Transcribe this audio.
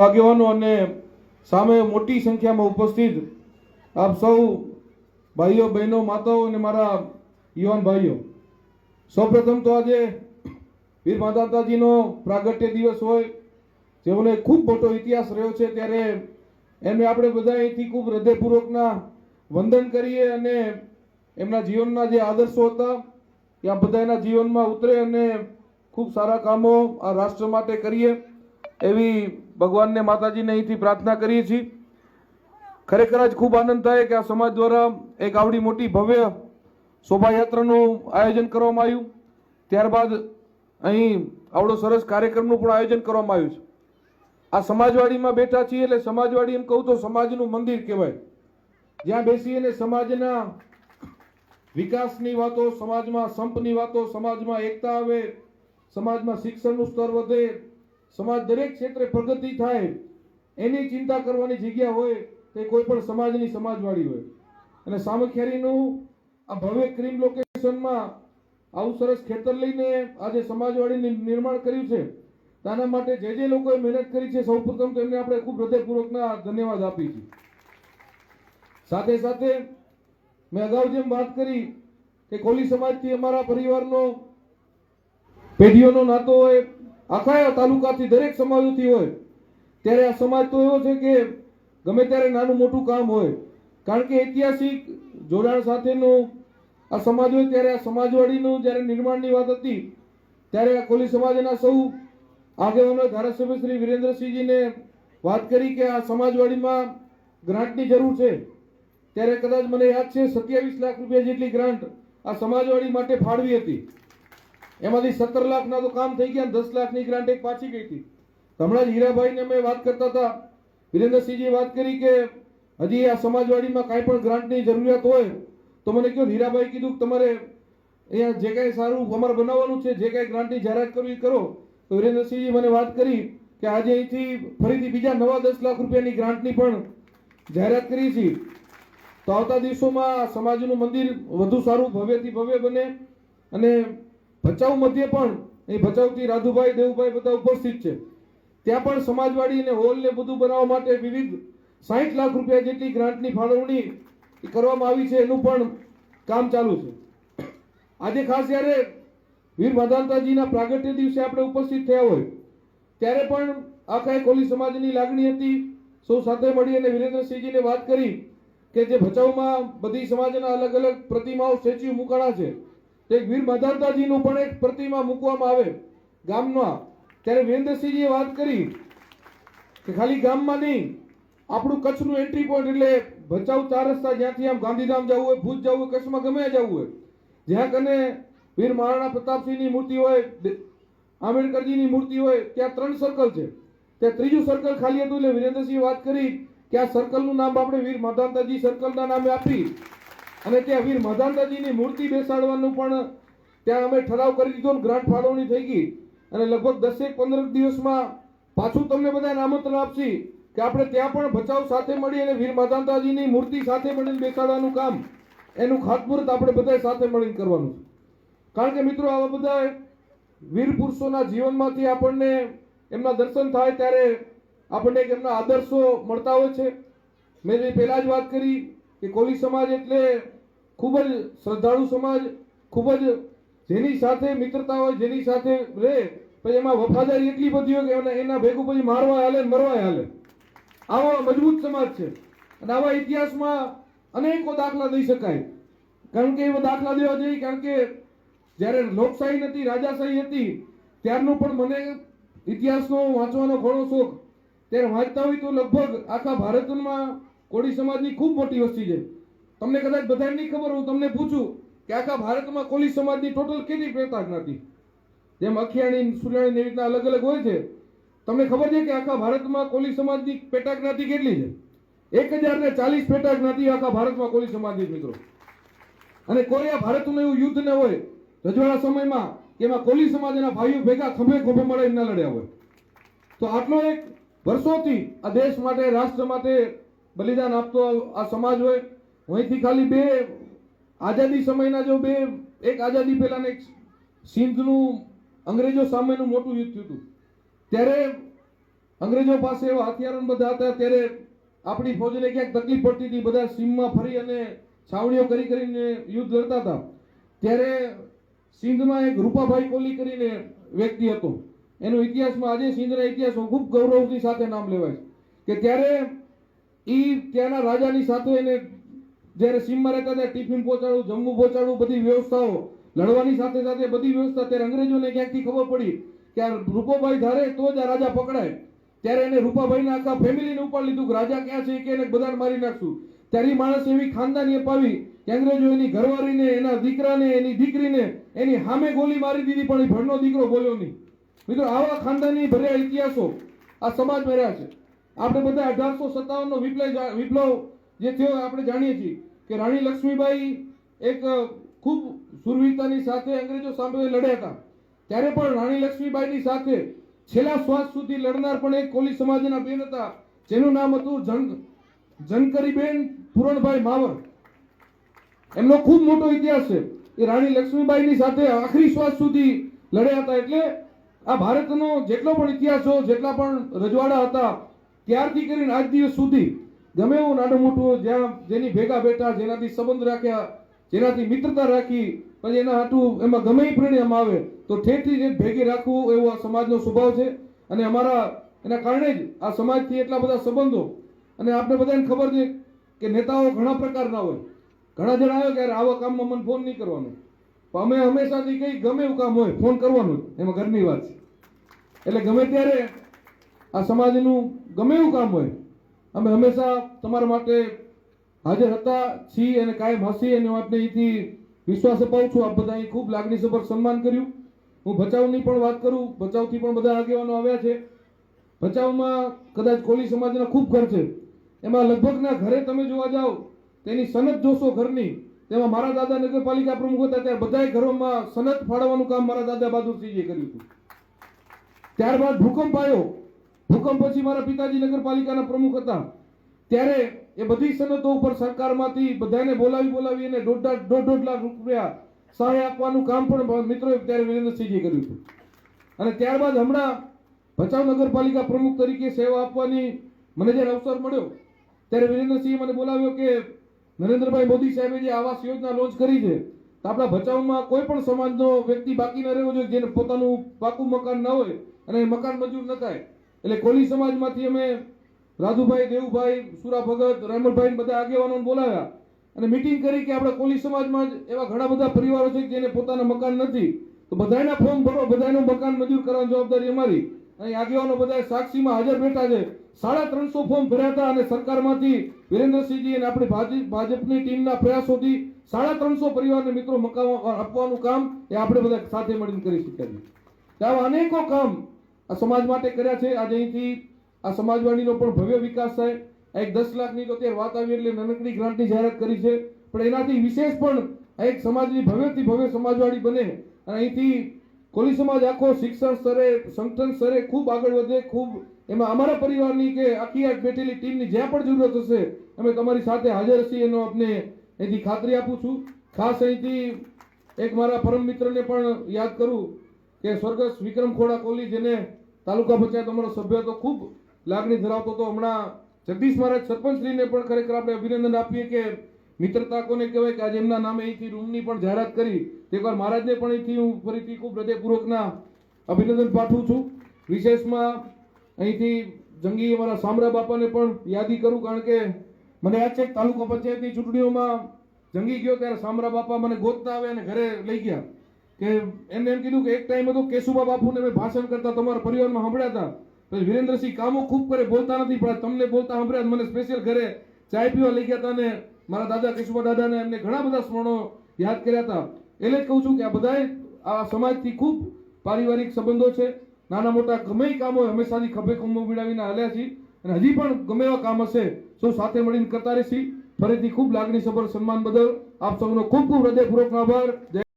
આગેવાનો અને સામે મોટી સંખ્યામાં ઉપસ્થિત આપ સૌ ભાઈઓ, બહેનો, માતાઓ અને મારા યુવાન ભાઈઓ. સૌપ્રથમ તો આજે વીર માતાજીનો પ્રાગટ્ય દિવસ હોય, જેઓને ખૂબ મોટો ઇતિહાસ રહ્યો છે, ત્યારે એમને આપણે બધા અહીંથી ખૂબ હૃદયપૂર્વકના વંદન કરીએ અને એમના જીવનના જે આદર્શો હતા, એ આ બધા એના જીવનમાં ઉતરે અને ખૂબ સારા કામો આ રાષ્ટ્ર માટે કરીએ. એવી ભગવાનને માતાજીને અહીંથી પ્રાર્થના કરીએ છીએ. ખરેખર જ ખૂબ આનંદ થાય કે આ સમાજ દ્વારા એક આવડી મોટી ભવ્ય શોભાયાત્રાનું આયોજન કરવામાં આવ્યું. ત્યારબાદ અહીં આવડો સરસ કાર્યક્રમનું પણ આયોજન કરવામાં આવ્યું છે. આ સમાજવાડીમાં બેઠા છીએ એટલે સમાજવાડી એમ કહું તો સમાજનું મંદિર કહેવાય. જ્યાં બેસી અને સમાજના વિકાસની વાતો, સમાજમાં સંપની વાતો, સમાજમાં એકતા આવે, સમાજમાં શિક્ષણનું સ્તર વધે સમાજ દરેક ક્ષેત્રે પ્રગતિ થાય, એની ચિંતા કરવાની જગ્યા હોય, તે કોઈ પણ સમાજની સમાજવાળી હોય. અને સામખિયારીનું આ ભવ્ય ક્રીમ લોકેશનમાં આવું સરસ ખેતર લઈને આજે સમાજવાડીનું નિર્માણ કર્યું છે. તેના માટે જે જે લોકોએ મહેનત કરી છે સૌપ્રથમ તેમને આપણે ખૂબ હૃદયપૂર્વકના ધન્યવાદ આપી છે સાથે સાથે મેં અગાઉ જેમ વાત કરી કે કોલી સમાજથી અમારા પરિવારનો પેઢીઓનો નાતો હોય આખા તાલુકાથી દરેક સમાજોથી હોય. ત્યારે આ સમાજ તો એવો છે કે ગમે ત્યારે નાનું મોટું કામ હોય. કારણ કે ઐતિહાસિક જોડાણ સાથેનું આ સમાજ હોય ત્યારે આ સમાજવાડીનું જ્યારે નિર્માણની વાત હતી, ત્યારે આ કોલી સમાજના સૌ આગેવાનો ધારાસભ્ય શ્રી વિરેન્દ્રસિંહજીને વાત કરી કે આ સમાજવાડીમાં ગ્રાન્ટની જરૂર છે. ત્યારે કદાચ મને યાદ છે, સત્યાવીસ લાખ રૂપિયા જેટલી ગ્રાન્ટ આ સમાજવાડી માટે ફાળવી હતી. એમાંથી સત્તર લાખના તો કામ થઈ ગયા દસ લાખની ગ્રાન્ટ એક પાછી ગઈ હતી. હમણાં જ હીરાભાઈને અમે વાત કરતા હતા. વિરેન્દ્રસિંહજી વાત કરી કે હજી આ સમાજવાડીમાં કાંઈ પણ ગ્રાન્ટની જરૂરિયાત હોય તો મને કહો, હીરાભાઈ કીધું તમારે અહીંયા જે કાંઈ સારું અમારે બનાવવાનું છે, જે કાંઈ ગ્રાન્ટની જાહેરાત કરવી કરો. તો વિરેન્દ્રસિંહજી મને વાત કરી કે આજે અહીંથી ફરીથી બીજા નવા દસ લાખ રૂપિયાની ગ્રાન્ટની પણ જાહેરાત કરી છે. તો આવતા દિવસોમાં સમાજનું મંદિર વધુ સારું ભવ્યથી ભવ્ય બને અને ભચાઉ મધ્ય પણ એ ભચાઉથી રાધુભાઈ, દેવુભાઈ બધા ઉપસ્થિત છે. ત્યાં પણ સમાજવાડી અને હોલ ને બધું બનાવવા માટે વિવિધ સાહીઠ લાખ રૂપિયા જેટલી ગ્રાન્ટની ફાળવણી કરવામાં આવી છે, એનું પણ કામ ચાલુ છે. આજે ખાસ જ્યારે વીર માધાનતાજીના પ્રાગટ્ય દિવસે આપણે ઉપસ્થિત થયા હોય, ત્યારે પણ આખા કોલી સમાજની લાગણી હતી. સૌ સાથે મળી અને વિરેન્દ્રસિંહજીને વાત કરી કે જે ભચાઉમાં બધી સમાજના અલગ અલગ પ્રતિમાઓ, સ્ટેચ્યુ મૂકાણા છે. તે વીર માધાનતાજીનું પણ એક પ્રતિમા મૂકવામાં આવે ગામમાં. ત્યારે વિરેન્દ્રસિંહજીએ વાત કરી કે ખાલી ગામમાં નહીં, આપણું કચ્છનું એન્ટ્રી પોઈન્ટ એટલે ભચાઉ ચાર રસ્તા જ્યાંથી આમ ગાંધીધામ જવું હોય, ભુજ જવું હોય, કચ્છમાં ગમે જવું હોય. જ્યાં કને વીર મહારાણા પ્રતાપસિંહની મૂર્તિ હોય આંબેડકરજીની મૂર્તિ હોય, ત્યાં ત્રણ સર્કલ છે. ત્યાં ત્રીજું સર્કલ ખાલી હતું એટલે વિરેન્દ્રસિંહ વાત કરી કે આ સર્કલનું નામ આપણે વીર માધાનતાજી સર્કલના નામે આપી. અને ત્યાં વીર માધાનતાજીની મૂર્તિ બેસાડવાનું પણ ત્યાં અમે ઠરાવ કરી દીધો ને ગ્રાન્ટ ફાળવણી થઈ ગઈ. અને લગભગ દસેક પંદર દિવસમાં પાછું તમને બધાને આમંત્રણ આપશી કે આપણે ત્યાં પણ બચાવ સાથે મળી અને વીર માધાનતાજીની મૂર્તિ સાથે મળીને બેસાડવાનું કામ. એનું ખાતમુહૂર્ત આપણે બધા સાથે મળીને કરવાનું કારણ કે મિત્રો, આવા બધા વીર પુરુષોના જીવનમાંથી આપણને એમના દર્શન થાય ત્યારે આપણને એક એમના આદર્શો મળતા હોય છે. મેં જે પહેલાં જ વાત કરી કે કોલી સમાજ એટલે ખૂબ જ શ્રદ્ધાળુ સમાજ, ખૂબ જ જેની સાથે મિત્રતા હોય, જેની સાથે રહે, પછી એમાં વફાદારી એટલી બધી હોય કે એને- ભેગું પછી મારવા હાલે મરવા હાલે. આવો મજબૂત સમાજ છે. અને આવા ઇતિહાસમાં અનેકો દાખલા દઈ શકાય. કારણ કે એવા દાખલા દેવા જોઈએ, કારણ કે જ્યારે લોકશાહી નથી રાજાશાહી હતી, ત્યારનો પણ મને ઇતિહાસનો વાંચવાનો ઘણો શોખ. ત્યારે વાંચતા હોય તો લગભગ આખા ભારતમાં કોળી સમાજની ખૂબ મોટી વસ્તી છે. તમને કદાચ બધાને નહીં ખબર હું તમને પૂછું કે આખા ભારતમાં કોળી સમાજની ટોટલ કેટલી પેટા જ્ઞાતિ જેમ અખિયાણી સુલાણી એવી રીતના અલગ અલગ હોય છે. તમને ખબર છે કે આખા ભારતમાં કોલી સમાજની પેટા જ્ઞાતિ કેટલી છે? એક હજાર ને ચાલીસ પેટા જ્ઞાતિ આખા ભારતમાં કોલી સમાજની મિત્રો. અને કોઈ આ ભારતનું એવું યુદ્ધ ન હોય, રજવાડા સમયમાં કે એમાં કોલી સમાજના ભાઈઓ ભેગા ખભે ખભે મળે ન લડ્યા હોય. તો આટલો એક વર્ષોથી આ દેશ માટે, રાષ્ટ્ર માટે બલિદાન આપતો આ સમાજ હોય, અહીંથી ખાલી બે આઝાદી સમયના જો બે, એક આઝાદી પહેલાને એક સિંધનું અંગ્રેજો સામેનું મોટું યુદ્ધ થયું હતું. ત્યારે અંગ્રેજો પાસે એવા હથિયારો બધા હતા, ત્યારે આપણી ફોજને ક્યાંક તકલીફ પડતી હતી, બધા સીમમાં ફરી અને છાવણીઓ કરી કરીને યુદ્ધ લડતા હતા. ત્યારે સિંધમાં એક રૂપાભાઈ કોલી કરીને વ્યક્તિ હતો. એનો ઇતિહાસમાં આજે સિંધના ઇતિહાસમાં ખૂબ ગૌરવની સાથે નામ લેવાય કે ત્યારે ઈ ત્યાંના રાજાની સાથે એને જ્યારે સીમમાં રહેતા ત્યારે ટિફિન પહોંચાડવું, જમવું પહોંચાડવું, બધી વ્યવસ્થાઓ લડવાની સાથે સાથે બધી વ્યવસ્થા ત્યારે અંગ્રેજોને ક્યાંકથી ખબર પડી કે આ રૂપોભાઈ ધારે તો જ આ રાજા પકડાય. ત્યારે એને રૂપાભાઈના આખા ફેમિલીને ઉપાડ લીધું કે રાજા ક્યાં છે કે એને બધાને મારી નાખશું. ત્યારે એ માણસ એવી ખાનદાની અપાવી કે અંગ્રેજો એની ઘરવાળીને, એના દીકરાને, એની દીકરીને એની સામે ગોલી મારી દીધી, પણ એ ભણનો દીકરો બોલ્યો નહીં. મિત્રો, આવા ખાનદાની ભર્યા ઇતિહાસો આ સમાજમાં રહ્યા છે. આપણે બધા અઢારસો સત્તાવનનો વિપ્લવ વિપ્લવ જે થયો આપણે જાણીએ છીએ કે રાણી લક્ષ્મીબાઈ એક ખૂબ સુરવીરતાની સાથે અંગ્રેજો સામે લડ્યા હતા. ત્યારે પણ રાણી લક્ષ્મીબાઈની સાથે છેલ્લા શ્વાસ સુધી લડનાર પણ એક કોલી સમાજના બેન હતા, જેનું નામ હતું જન જનકરીબેન પૂરણભાઈ માવર. એમનો ખૂબ મોટો ઇતિહાસ છે. એ રાણી લક્ષ્મીબાઈની સાથે આખરી શ્વાસ સુધી લડ્યા હતા એટલે આ ભારતનો જેટલો પણ ઇતિહાસ જેટલા પણ રજવાડા હતા ત્યારથી કરીને આજ દિવસ સુધી ગમે એવું નાનું મોટું જ્યાં જેની ભેગા બેઠા, જેનાથી સંબંધ રાખ્યા, જેનાથી મિત્રતા રાખી, પછી એના હાટું એમાં ગમે એ પરિણામ આવે, તો ઠેઠથી જે ભેગી રાખવું એવો આ સમાજનો સ્વભાવ છે. અને અમારા, એના કારણે જ આ સમાજથી એટલા બધા સંબંધો, અને આપણે બધાને ખબર છે કે નેતાઓ ઘણા પ્રકારના હોય. ઘણા જણા આવે કે આવા કામમાં મને ફોન નહીં કરવાનો. પણ અમે હંમેશાથી કંઈ ગમે એવું કામ હોય ફોન કરવાનો. એમાં ઘરની વાત છે. એટલે ગમે ત્યારે આ સમાજનું ગમે એવું કામ હોય. અમે હંમેશા તમારા માટે હાજર હતા, છીએ અને કાયમ હસી અને આપને અહીંથી વિશ્વાસ અપાવું છું. આપ બધા ખૂબ લાગણીસભર સન્માન કર્યું. હું ભચાઉની પણ વાત કરું. ભચાઉથી પણ બધા આગેવાનો આવ્યા છે. ભચાઉમાં કદાચ કોલી સમાજના ખૂબ ઘર છે. એમાં લગભગના ઘરે તમે જોવા જાઓ, તેની સનત જોશો ઘરની. તેમાં મારા દાદા નગરપાલિકા પ્રમુખ હતા, ત્યારે બધાય ઘરોમાં સનત ફાળવવાનું કામ મારા દાદા બહાદુરસિંહજીએ કર્યું હતું. ત્યારબાદ ભૂકંપ આવ્યો. ભૂકંપ પછી મારા પિતાજી નગરપાલિકાના પ્રમુખ હતા. ત્યારે એ બધી સનતો ઉપર સરકારમાંથી બધાને બોલાવી બોલાવી અને દોઢ દોઢ દોઢ લાખ રૂપિયા સહાય આપવાનું કામ પણ મિત્રોએ ત્યારે વિરેન્દ્રસિંહજીએ કર્યું હતું. અને ત્યારબાદ હમણાં ભચાઉ નગરપાલિકા પ્રમુખ તરીકે સેવા આપવાની મને જ્યારે અવસર મળ્યો, ત્યારે વિરેન્દ્રસિંહે મને બોલાવ્યો કે નરેન્દ્રભાઈ મોદી સાહેબે જે આવાસ યોજના લોન્ચ કરી છે, તો આપણા ભચાઉમાં કોઈ પણ સમાજનો વ્યક્તિ બાકી ન રહેવો જોઈએ, જેને પોતાનું પાકું મકાન ના હોય અને મકાન મંજૂર ન થાય એટલે કોલી સમાજમાંથી અમે રાધુભાઈ દેવુભાઈ સુરા ભગત રામલભાઈ બધા આગેવાનોને બોલાવ્યા અને મીટિંગ કરી કે આપણે કોલી સમાજમાં જ એવા ઘણા બધા પરિવારો છે જેને પોતાના મકાન નથી. તો બધાના ફોર્મ ભરો બધાનું મકાન મંજૂર કરવાની જવાબદારી અમારી. અહીં આગેવાનો બધા સાક્ષીમાં હાજર બેઠા છે. સાડા ત્રણસો ફોર્મ ભર્યા હતા અને સરકારમાંથી વિરેન્દ્રસિંહજી અને આપણી ભાજપની ટીમના પ્રયાસોથી સાડા ત્રણસો પરિવારને મિત્રો મકાન આપવાનું કામ એ આપણે બધા સાથે મળીને કરી શક્યા છીએ. આવા અનેકો કામ આ સમાજ માટે કર્યા છે. આજે અહીંથી આ સમાજવાડીનો પણ ભવ્ય વિકાસ થાય. આ એક દસ લાખની તો અત્યારે વાત આવી એટલે નાનકડી ગ્રાન્ટની જાહેરાત કરી છે. પણ એનાથી વિશેષ પણ આ એક સમાજની ભવ્યથી ભવ્ય સમાજવાડી બને. અને અહીંથી કોલી સમાજ આખો શિક્ષણ સ્તરે, સંગઠન સ્તરે ખૂબ આગળ વધે. ખૂબ એમાં અમારા પરિવારની કે આખી આ બેઠેલી ટીમની જ્યાં પણ જરૂરત હશે, અમે તમારી સાથે હાજર છીએ એનો આપને અહીંથી ખાતરી આપું છું. ખાસ અહીંથી એક મારા પરમ મિત્રને પણ યાદ કરું કે સ્વર્ગસ્થ વિક્રમ ખોડા કોહલી જેને તાલુકા પંચાયત અમારો સભ્ય હતો, ખૂબ લાગણી ધરાવતો હતો. હમણાં જગદીશ મહારાજ સરપંચશ્રીને પણ ખરેખર આપણે અભિનંદન આપીએ કે મિત્રતા કોને કહેવાય કે આજે એમના નામે અહીંથી રૂમની પણ જાહેરાત કરી. તો એકવાર મહારાજને પણ અહીંથી હું ફરીથી ખૂબ હૃદયપૂર્વકના અભિનંદન પાઠવું છું. વિશેષમાં અહીંથી જંગી અમારા સામરા બાપાને પણ યાદી કરું, કારણ કે મને યાદ છે તાલુકા પંચાયતની ચૂંટણીઓમાં જંગી ગયો ત્યારે સામરા બાપા મને ગોતતા આવે અને ઘરે લઈ ગયા. કે એમને એમ કીધું કે એક ટાઈમ હતો કેશુબા બાપુને મેં ભાષણ કરતા તમારા પરિવારમાં સાંભળ્યા હતા. પછી વિરેન્દ્રસિંહ કામો ખૂબ કરે, બોલતા નથી, પણ તમને બોલતા સાંભળ્યા મને સ્પેશિયલ ઘરે ચાય પીવા લઈ ગયા હતા અને મારા દાદા કેશુબા દાદાને એમને ઘણા બધા સ્મરણો યાદ કર્યા હતા. એટલે જ કહું છું કે આ બધાએ આ સમાજથી ખૂબ પારિવારિક સંબંધો છે. નાના મોટા ગમે કામો હોય હંમેશાથી ખભે ખંભો મેળવીને હાલ્યા છીએ. અને હજી પણ ગમે એવા કામ હશે, સૌ સાથે મળીને કરતા રહેશી. ફરીથી ખૂબ લાગણીસભર સન્માન બદલ આપ સૌનો ખૂબ ખૂબ હૃદયપૂર્વકનો આભાર.